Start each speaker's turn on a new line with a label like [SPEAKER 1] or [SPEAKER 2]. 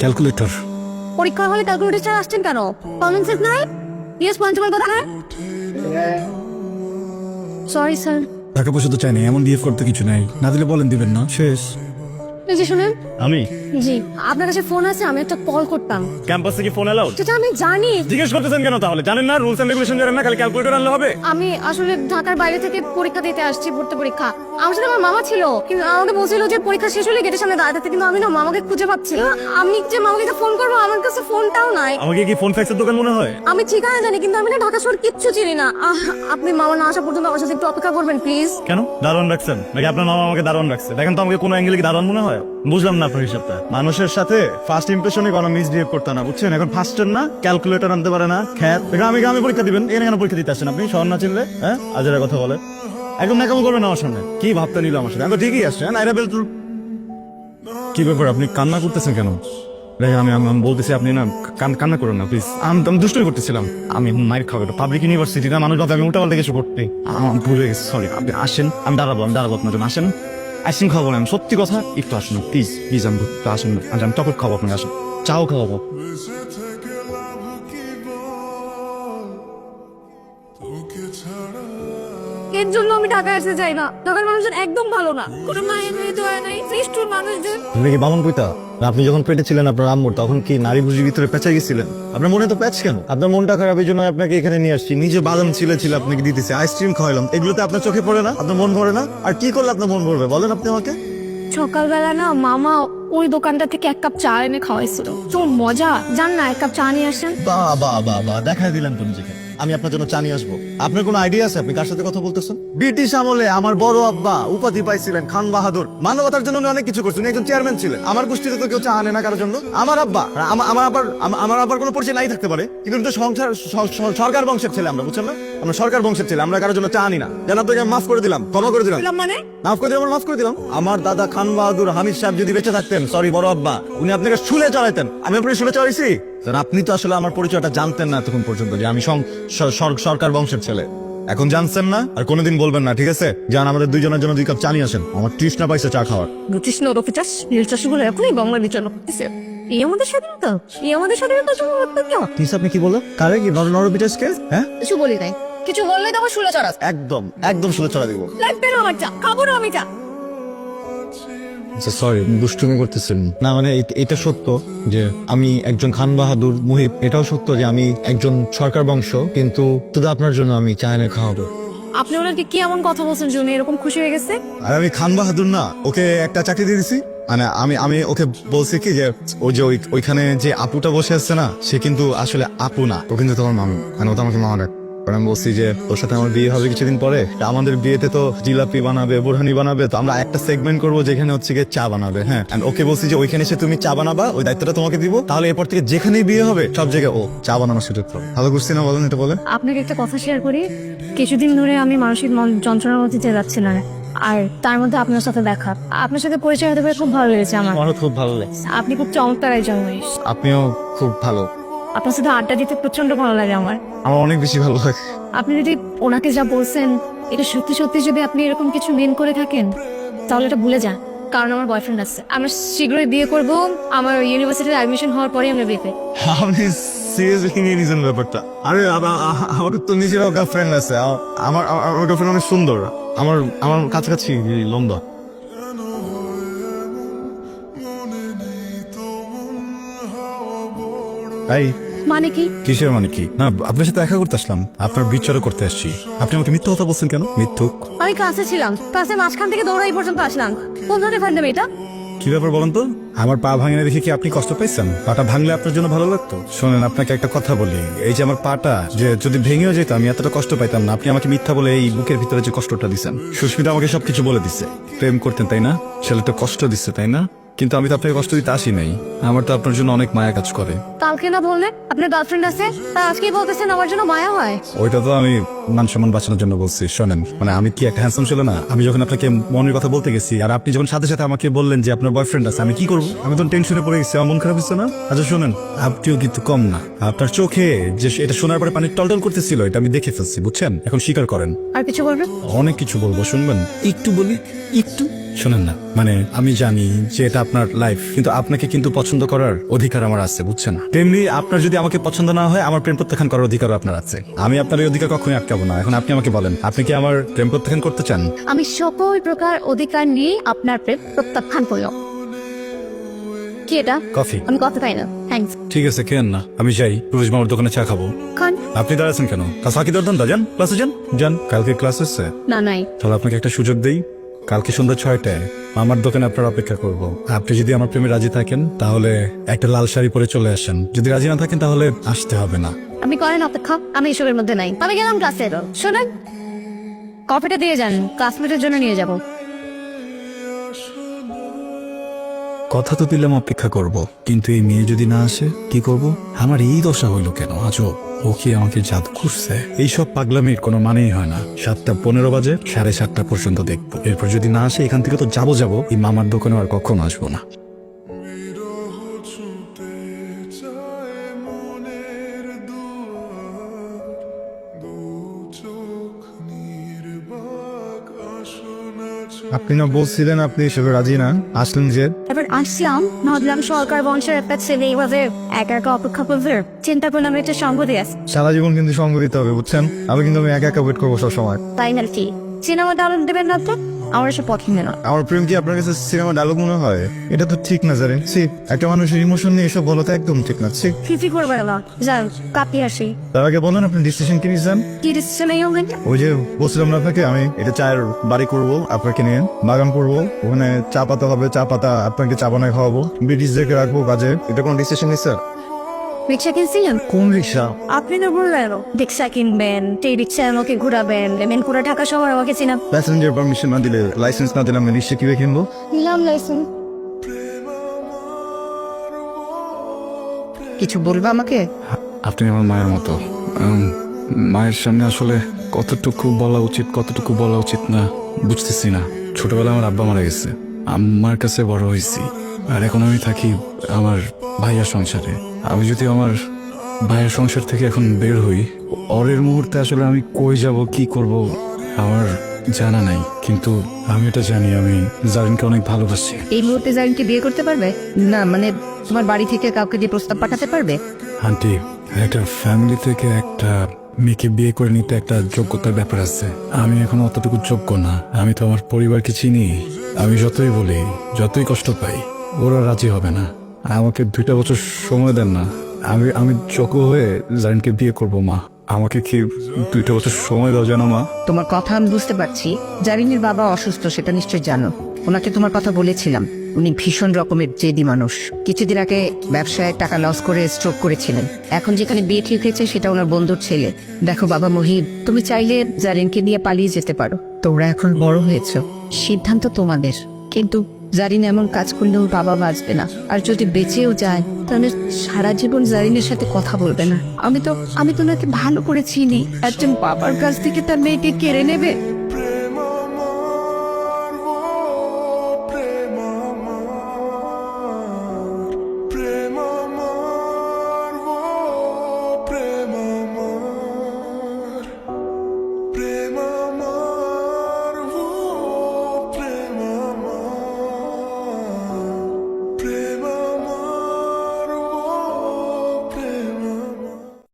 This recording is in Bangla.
[SPEAKER 1] ক্যালকুলেটর
[SPEAKER 2] পরীক্ষা হলে ক্যালকুলেটর ছাড়া আসছেন কেন? কমন সেন্স নাই? ইয়েস পঞ্চমাল কথা না? সরি স্যার
[SPEAKER 1] টাকা পয়সা তো চাই না এমন বিহেভ করতে কিছু নাই। না দিলে বলেন দিবেন না শেষ।
[SPEAKER 2] যে শুনেন।
[SPEAKER 1] আমি?
[SPEAKER 2] জি আপনার কাছে ফোন আছে আমি একটা কল করতাম।
[SPEAKER 1] ক্যাম্পাস থেকে ফোন এলাউড
[SPEAKER 2] সেটা আমি জানি।
[SPEAKER 1] জিজ্ঞেস করতেছেন কেন তাহলে? জানেন না রুলস এন্ড রেগুলেশন জানেন না খালি ক্যালকুলেটর আনলে হবে?
[SPEAKER 2] আমি আসলে ঢাকার বাইরে থেকে পরীক্ষা দিতে আসছি ভর্তি পরীক্ষা। আমার সাথে আমার মামা ছিল কিন্তু আমাকে বলছিল যে পরীক্ষা শেষ হলে গেটের সামনে দাঁড়াতে কিন্তু আমি না মামাকে খুঁজে পাচ্ছি না। আমি যে মামাকে ফোন করব আমার কাছে ফোনটাও নাই।
[SPEAKER 1] আমাকে কি ফোন ফ্যাক্সের দোকান মনে হয়?
[SPEAKER 2] আমি ঠিকানা জানি কিন্তু আমি না ঢাকা শহর কিচ্ছু চিনি না। আহ, আপনি মামা না আসা পর্যন্ত আমার সাথে একটু অপেক্ষা করবেন প্লিজ
[SPEAKER 1] কেন? দারোয়ান রাখছেন? নাকি আপনার মামা আমাকে দারোয়ান রাখছে? দেখেন তো আমাকে কোনো অ্যাঙ্গেলে কি দারোয়ান মনে হয়? বুঝলাম না মানুষের সাথে ফার্স্ট ইমপ্রেশনে কোনো মিসবিহেভ করতে না, বুঝছেন? এখন না ক্যালকুলেটর আনতে পারে না, খ্যাত। গ্রামে গ্রামে পরীক্ষা দিবেন, এখানে কেন পরীক্ষা দিতে আসছেন আপনি? শহর না চিনলে হ্যাঁ? কথা বলে। একদম করবেন আমার সামনে। কি ভাবতে নিল আমার সাথে? আমি ঠিকই আসছে হ্যাঁ? নাইরা বেল কি ব্যাপার, আপনি কান্না করতেছেন কেন? আমি আমি আমি বলতেছি, আপনি না কান- কান্না করুন না প্লিজ আমি আমি দুষ্টই করতেছিলাম। আমি মাইর খাব পাবলিক ইউনিভার্সিটি না মানুষ ভাবে আমি উল্টা পাল্টা কিছু করতে। আমার ভুলে গেছি সরি আপনি আসেন, আমি দাঁড়াবো আমি দাঁড়াবো আপনার জন্য। আসেন। আইসিং খাব না আমি সত্যি কথা একটু আসুন প্লিজ প্লিজ আমি একটু আসুন আচ্ছা, আমি চকলেট খাব আপনাকে আসুন। চাও খাওয়াবো।
[SPEAKER 2] এর জন্য আমি ঢাকায় আসতে চাই না। ঢাকার মানুষজন একদম ভালো না। কোনো মায়ের মেয়ে দোয়া নাই নিষ্ঠুর মানুষজন।
[SPEAKER 3] আপনি কি বামন পিতা? আপনি যখন পেটে ছিলেন আপনার আম্মুর তখন কি নারী বুঝির ভিতরে পেঁচা গেছিলেন? আপনার মনে তো প্যাচ কেন? আপনার মনটা খারাপ এই জন্য আপনাকে এখানে নিয়ে আসছি। নিজে বাদাম ছিলে ছিল আপনাকে দিতেছি আইসক্রিম খাওয়ালাম এগুলোতে আপনার চোখে পড়ে না? আপনার মন ভরে না? আর কি করলে আপনার মন ভরবে? বলেন আপনি আমাকে।
[SPEAKER 2] সকালবেলা না মামা ওই দোকানটা থেকে এক কাপ চা এনে খাওয়াইছিল। তো মজা। জান না এক কাপ চা নিয়ে আসেন।
[SPEAKER 3] বা বা বা দেখা দিলেন তো নিজেকে। আমি আপনার জন্য চা নিয়ে আসব। আপনার কোনো আইডিয়া আছে? আপনি কার সাথে কথা বলতেছেন? ব্রিটিশ আমলে আমার বড় আব্বা উপাধি পাইছিলেন খান বাহাদুর। মানবতার জন্য উনি অনেক কিছু করছেন। উনি একজন চেয়ারম্যান ছিলেন। আমার গোষ্ঠীতে তো কেউ চা আনে না কারোর জন্য। আমার আব্বা আমার আবার আমার আবার কোনো পরিচয় নাই থাকতে পারে। কিন্তু তো সংসার সরকার বংশের ছেলে আমরা বুঝছেন না? আমরা সরকার বংশের ছেলে আমরা কারোর জন্য চা আনি না। যেন আপনাকে মাফ করে দিলাম ক্ষমা করে দিলাম।
[SPEAKER 2] মানে?
[SPEAKER 3] মাফ করে দিলাম মাফ করে দিলাম। আমার দাদা খান বাহাদুর হামিদ সাহেব যদি বেঁচে থাকতেন সরি বড় আব্বা উনি আপনাকে শুলে চড়াইতেন। আমি আপনাকে শুলে চড়াইছি। আপনি তো আসলে আমার পরিচয়টা জানতেন না এতক্ষণ পর্যন্ত যে আমি সরকার বংশের ছেলে। এখন জানছেন না? আর কোনোদিন বলবেন না ঠিক আছে? যান আমাদের দুইজনের জন্য দুই কাপ চা নিয়ে আসেন। আমার তৃষ্ণা পাইছে চা খাওয়ার।
[SPEAKER 2] তৃষ্ণা কৃষ্ণ রফিচাস নীল চাষগুলো এখনই বাংলা বিচার করতেছে এই আমাদের স্বাধীনতা? এই আমাদের স্বাধীনতা
[SPEAKER 3] আপনি কি বলো কারে কি নরবিটাসকে হ্যাঁ?
[SPEAKER 2] কিছু বলি নাই। কিছু বললে তো আমার শুলে চড়াস।
[SPEAKER 3] একদম একদম শুলে চড়া দিব।
[SPEAKER 2] লাগবে না আমার চা খাব না আমি চা।
[SPEAKER 3] সরি দুষ্টুমি করতেছেন। না মানে এটা সত্য যে আমি একজন খান বাহাদুর মুহিব। এটাও সত্য যে আমি একজন সরকার বংশ কিন্তু শুধু আপনার জন্য আমি চায়না খাওয়াবো।
[SPEAKER 2] আপনি ওনাকে কি এমন কথা বলছেন যে উনি এরকম খুশি হয়ে গেছে?
[SPEAKER 3] আর আমি খান বাহাদুর না ওকে একটা চাকরি দিয়ে দিছি। মানে আমি আমি ওকে বলছি কি যে ওই যে ওই- ওইখানে যে আপুটা বসে আসছে না সে কিন্তু আসলে আপু না। ও কিন্তু তোমার মামি মানে ও তো আমাকে মামা ডাক। কারণ আমি বলছি যে ওর সাথে আমার বিয়ে হবে কিছুদিন পরে? আমাদের বিয়েতে তো জিলাপি বানাবে বোরহানি বানাবে তো আমরা একটা সেগমেন্ট করব যেখানে হচ্ছে গিয়ে চা বানাবে হ্যাঁ? And ওকে বলছি যে ওইখানে এসে তুমি চা বানাবা ওই দায়িত্বটা তোমাকে দিব তাহলে এরপর থেকে যেখানেই বিয়ে হবে সব জায়গায় ও চা বানানোর সুযোগ পাবে। ভালো করছি না বলেন এটা বলেন।
[SPEAKER 2] আপনাকে একটা কথা শেয়ার করি। কিছুদিন ধরে আমি মানসিক মন- যন্ত্রণার মধ্যে দিয়ে যাচ্ছিলাম আর তার মধ্যে আপনার সাথে দেখা। আপনার সাথে পরিচয় হতে পেরে খুব ভালো লেগেছে আমার।
[SPEAKER 3] আমারও খুব ভালো লাগছে।
[SPEAKER 2] আপনি খুব চমৎকার একজন মানুষ
[SPEAKER 3] আপনিও খুব ভালো।
[SPEAKER 2] আপনার সাথে আড্ডা দিতে প্রচণ্ড ভালো লাগে আমার।
[SPEAKER 3] আমার অনেক বেশি ভালো লাগে।
[SPEAKER 2] আপনি যদি ওনাকে যা বলছেন এটা সত্যি সত্যি যদি আপনি এরকম কিছু মেন করে থাকেন তাহলে এটা ভুলে যান কারণ আমার বয়ফ্রেন্ড আছে। আমরা শীঘ্রই বিয়ে করব আমার ইউনিভার্সিটিতে অ্যাডমিশন হওয়ার পরেই আমরা বিয়ে।
[SPEAKER 3] আপনি সিরিয়াসলি নিয়ে নিয়েছেন ব্যাপারটা। আরে আমার তো নিজেরও গার্লফ্রেন্ড আছে। আমার আমার- গার্লফ্রেন্ড অনেক সুন্দর। আমার আমার কাছাকাছি লন্ডন
[SPEAKER 1] তাই
[SPEAKER 2] মানে কি?
[SPEAKER 1] কিসের মানে কি? না আপনার সাথে দেখা করতে আসলাম। আপনার বিচারও করতে আসছি। আপনি আমাকে মিথ্যা কথা বলছেন কেন? মিথ্যুক।
[SPEAKER 2] আমি ক্লাসে ছিলাম। ক্লাসে মাঝখান থেকে দৌড়াই পর্যন্ত আসলাম। কোন ধরনের ফান্ডাম এটা?
[SPEAKER 1] কি ব্যাপার বলেন তো? আমার পা ভাঙে না দেখে কি আপনি কষ্ট পাইছেন? পাটা ভাঙলে আপনার জন্য ভালো লাগতো? শোনেন আপনাকে একটা কথা বলি। এই যে আমার পাটা যে যদি ভেঙেও যেত আমি এতটা কষ্ট পাইতাম না। আপনি আমাকে মিথ্যা বলে এই বুকের ভিতরে যে কষ্টটা দিচ্ছেন সুস্মিতা আমাকে সবকিছু বলে দিচ্ছে প্রেম করতেন তাই না? ছেলেটা কষ্ট দিচ্ছে তাই না? কিন্তু আমি তো আপনাকে কষ্ট দিতে আসি নাই। আমার তো আপনার জন্য অনেক মায়া কাজ করে।
[SPEAKER 2] কালকে না বললে আপনার গার্লফ্রেন্ড আছে তা আজকেই বলতেছেন আমার জন্য মায়া হয়।
[SPEAKER 1] ওইটা তো আমি মান সম্মান বাঁচানোর জন্য বলছি শোনেন মানে আমি কি একটা হ্যান্ডসাম ছিল না আমি যখন আপনাকে মনের কথা বলতে গেছি আর আপনি যখন সাথে সাথে আমাকে বললেন যে আপনার বয়ফ্রেন্ড আছে আমি কি করব? আমি তো টেনশনে পড়ে গেছি আমার মন খারাপ হচ্ছে না? আচ্ছা শোনেন আপনিও কিন্তু কম না। আপনার চোখে যে এটা শোনার পরে পানি টলটল করতেছিল এটা আমি দেখে ফেলছি বুঝছেন? এখন স্বীকার করেন।
[SPEAKER 2] আর কিছু বলবেন?
[SPEAKER 1] অনেক কিছু বলব শুনবেন? একটু বলি একটু? শোনেন না মানে আমি জানি যে এটা আপনার লাইফ কিন্তু আপনাকে কিন্তু পছন্দ করার অধিকার আমার আছে বুঝছেন? তেমনি আপনার যদি আমাকে পছন্দ না হয় আমার প্রেম প্রত্যাখ্যান করার অধিকার আপনার আছে। আমি আপনার এই অধিকার কখনোই আটকাবো না। এখন আপনি আমাকে বলেন আপনি কি আমার প্রেম প্রত্যাখ্যান করতে চান?
[SPEAKER 2] আমি সকল প্রকার অধিকার নিয়ে আপনার প্রেম প্রত্যাখ্যান করলাম কি এটা?
[SPEAKER 1] কফি।
[SPEAKER 2] আমি পাই না। থ্যাংকস
[SPEAKER 1] ঠিক আছে কেন না। আমি যাই রোজ মামার দোকানে চা খাব।
[SPEAKER 2] খান।
[SPEAKER 1] আপনি দাঁড়াচ্ছেন কেন? কাজ ফাঁকি দরদান যান। ক্লাসে যান? যান কালকে ক্লাস হচ্ছে
[SPEAKER 2] না নাই।
[SPEAKER 1] তাহলে আপনাকে একটা সুযোগ দেই। কালকে সন্ধ্যা ছয়টায় আমার দোকানে আপনার অপেক্ষা করব। আপনি যদি আমার প্রেমে রাজি থাকেন তাহলে একটা লাল শাড়ি পরে চলে আসেন। যদি রাজি না থাকেন তাহলে আসতে হবে না।
[SPEAKER 2] আমি করেন অপেক্ষা আমি এসবের মধ্যে নাই। আমি গেলাম ক্লাসে শোনেন কফিটা দিয়ে যান ক্লাসমেটের জন্য নিয়ে যাব।
[SPEAKER 1] কথা তো দিলাম অপেক্ষা করব। কিন্তু এই মেয়ে যদি না আসে কি করব? আমার এই দশা হইল কেন? আজও ও কি আমাকে জাদু করছে এইসব পাগলামির কোনো মানেই হয় না। সাতটা পনেরো বাজে, সাড়ে সাতটা পর্যন্ত দেখব। এরপর যদি না আসে, এখান থেকে তো যাব যাব। এই মামার দোকানে আর কখনো আসব না।
[SPEAKER 3] আপনি না বলছিলেন আপনি এসবে রাজি না। আসলেন যে
[SPEAKER 2] এবার আসলাম ভাবলাম সরকার বংশের একটা ছেলে এইভাবে একা একা অপেক্ষা করবে। চিন্তা করলাম এটা সঙ্গ দিয়ে আস
[SPEAKER 3] সারা জীবন কিন্তু সঙ্গ দিতে হবে বুঝছেন? আমি কিন্তু আমি একা একা ওয়েট করব সব সময়
[SPEAKER 2] তাই না কি সিনেমা ডাউনলোড দেবেন না তো? আমার এসব পছন্দ না।
[SPEAKER 3] আমার প্রেম কি আপনার কাছে সিনেমা ডায়লগ মনে হয়? এটা তো ঠিক না জানেন। সি একটা মানুষের ইমোশন নিয়ে এসব বলা তো একদম ঠিক না সি
[SPEAKER 2] ফিফি করবে না যান কাপি আসি
[SPEAKER 3] তার আগে বলেন আপনি ডিসিশন কি নিয়েছেন?
[SPEAKER 2] কি ডিসিশন এই হলেন?
[SPEAKER 3] ওই যে বলছিলাম না আপনাকে আমি এটা চায়ের বাড়ি করব আপনাকে নিয়ে বাগান করব। ওখানে চা পাতা হবে চা পাতা আপনাকে চা বানায় খাওয়াবো। ব্রিটিশদেরকে রাখব কাজে। এটা কোনো ডিসিশন নিচ্ছে
[SPEAKER 2] রিক্সা কিনছিলেন?
[SPEAKER 3] কোন রিক্সা?
[SPEAKER 2] আপনি তো বললেন রিক্সা কিনবেন সেই রিক্সায় আমাকে ঘুরাবেন লেমেন পুরো ঢাকা শহর আমাকে চিনা
[SPEAKER 3] প্যাসেঞ্জার পারমিশন না দিলে লাইসেন্স না দিলে আমি রিক্সা কীভাবে কিনবো?
[SPEAKER 2] নিলাম লাইসেন্স
[SPEAKER 4] কিছু বলবা আমাকে?
[SPEAKER 1] আপনি আমার মায়ের মতো। মায়ের সামনে আসলে কতটুকু বলা উচিত কতটুকু বলা উচিত না বুঝতেছি না। ছোটবেলায় আমার আব্বা মারা গেছে। আমার কাছে বড় হয়েছি। আর এখন আমি থাকি আমার ভাইয়ার সংসারে। আমি যদি আমার ভাইয়ের সংসার থেকে এখন বের হই অরের মুহূর্তে আসলে আমি কই যাব কি করব আমার জানা নাই। কিন্তু আমি এটা জানি আমি জারিনকে অনেক ভালোবাসি।
[SPEAKER 4] এই মুহূর্তে জারিনকে বিয়ে করতে পারবে? না মানে তোমার বাড়ি থেকে কাউকে দিয়ে প্রস্তাব পাঠাতে পারবে?
[SPEAKER 1] আন্টি একটা ফ্যামিলি থেকে একটা মেয়েকে বিয়ে করে নিতে একটা যোগ্যতার ব্যাপার আছে। আমি এখন অতটুকু যোগ্য না। আমি তো আমার পরিবারকে চিনি। আমি যতই বলি যতই কষ্ট পাই ওরা রাজি হবে না। আমাকে দুইটা বছর সময় দেন না। আমি আমি যোগ্য হয়ে জারিনকে বিয়ে করব, মা। আমাকে কি দুইটা বছর সময় দাও জানো, মা?
[SPEAKER 4] তোমার কথা আমি বুঝতে পারছি। জারিনের বাবা অসুস্থ, সেটা নিশ্চয় জানো। ওনাকে তোমার কথা বলেছিলাম। উনি ভীষণ রকমের জেদি মানুষ। কিছুদিন আগে ব্যবসায় টাকা লস করে স্ট্রোক করেছিলেন। এখন যেখানে বিয়ে ঠিক হয়েছে, সেটা ওনার বন্ধুর ছেলে। দেখো, বাবা মহিব তুমি চাইলে জারিনকে নিয়ে পালিয়ে যেতে পারো। তোমরা এখন বড় হয়েছো। সিদ্ধান্ত তোমাদের। কিন্তু জারিন এমন কাজ করলে ওর বাবা বাঁচবে না। আর যদি বেঁচেও যায়, তাহলে সারা জীবন জারিনের সাথে কথা বলবে না। আমি তো আমি তো ওনাকে ভালো করে চিনি। একজন বাবার কাছ থেকে তার মেয়েকে কেড়ে নেবে।